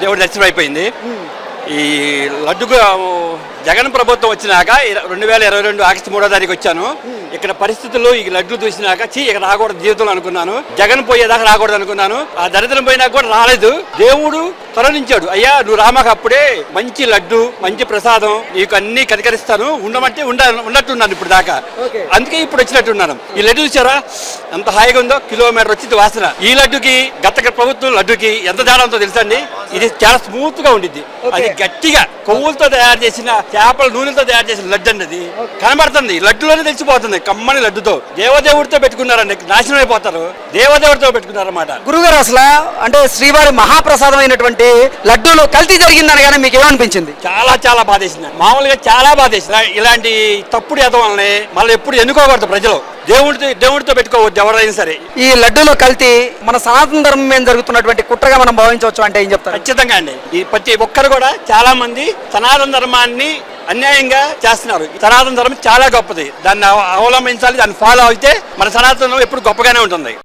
దేవుడి దర్శనం అయిపోయింది. ఈ లడ్డుకు జగన్ ప్రభుత్వం వచ్చినాక రెండు వేల ఇరవై రెండు ఆగస్టు మూడో తారీఖు వచ్చాను. ఇక్కడ పరిస్థితులు ఈ లడ్డు చూసినాక చీ ఇక్కడ రాకూడదు జీవితంలో అనుకున్నాను. జగన్ పోయేదాకా రాకూడదు అనుకున్నాను. ఆ దరిద్రం పోయినాక కూడా రాలేదు. దేవుడు కరుణించాడు అయ్యా నువ్వు రామాక అప్పుడే మంచి లడ్డు మంచి ప్రసాదం నీకు అన్ని కనికరిస్తాను. ఉండమంటే ఉండ ఉన్నట్టున్నాను ఇప్పుడు దాకా. అందుకే ఇప్పుడు వచ్చినట్టున్నాను. ఈ లడ్డు చూసారా? ఎంత హాయిగా ఉందో? కిలోమీటర్ వచ్చింది వాసన. ఈ లడ్డుకి గత ప్రభుత్వం లడ్డుకి ఎంత తేడా ఉందో తెలుసా అండి? ఇది చాలా స్మూత్గా ఉండిద్ది. అది గట్టిగా కొవ్వులతో తయారు చేసిన చేపల నూనెలతో తయారు చేసిన లడ్డు అండి అది. కనబడుతుంది. లడ్డులోనే తెలిసిపోతుంది. కమ్మని లడ్డుతో. దేవదేవుడితో పెట్టుకున్నారండి. నాశనం అయిపోతారు. దేవదేవుడితో పెట్టుకున్నారన్నమాట. గురుగారు అసలు అంటే శ్రీవారి మహాప్రసాదం అయినటువంటి లడ్డూలో కల్తీ జరిగిందని కానీ మీకు ఏమనిపించింది? చాలా చాలా బాధేసింది. మామూలుగా చాలా బాధేసింది. ఇలాంటి తప్పుడు ఎదం వల్లనే మళ్ళీ ఎప్పుడు ఎన్నుకోకూడదు ప్రజలు. దేవుడితో దేవుడితో పెట్టుకోవద్దు ఎవరైనా సరే. ఈ లడ్డూలో కల్తీ మన సనాతన ధర్మం మీద జరుగుతున్నటువంటి కుట్రగా మనం భావించవచ్చు అంటే ఏం చెప్తారు? ఖచ్చితంగా అండి. ఈ ప్రతి ఒక్కరు కూడా చాలా మంది సనాతన ధర్మాన్ని అన్యాయంగా చేస్తున్నారు. ఈ సనాతన ధర్మం చాలా గొప్పది. దాన్ని అవలంబించాలి దాన్ని ఫాలో అయితే మన సనాతనం ఎప్పుడు గొప్పగానే ఉంటుంది.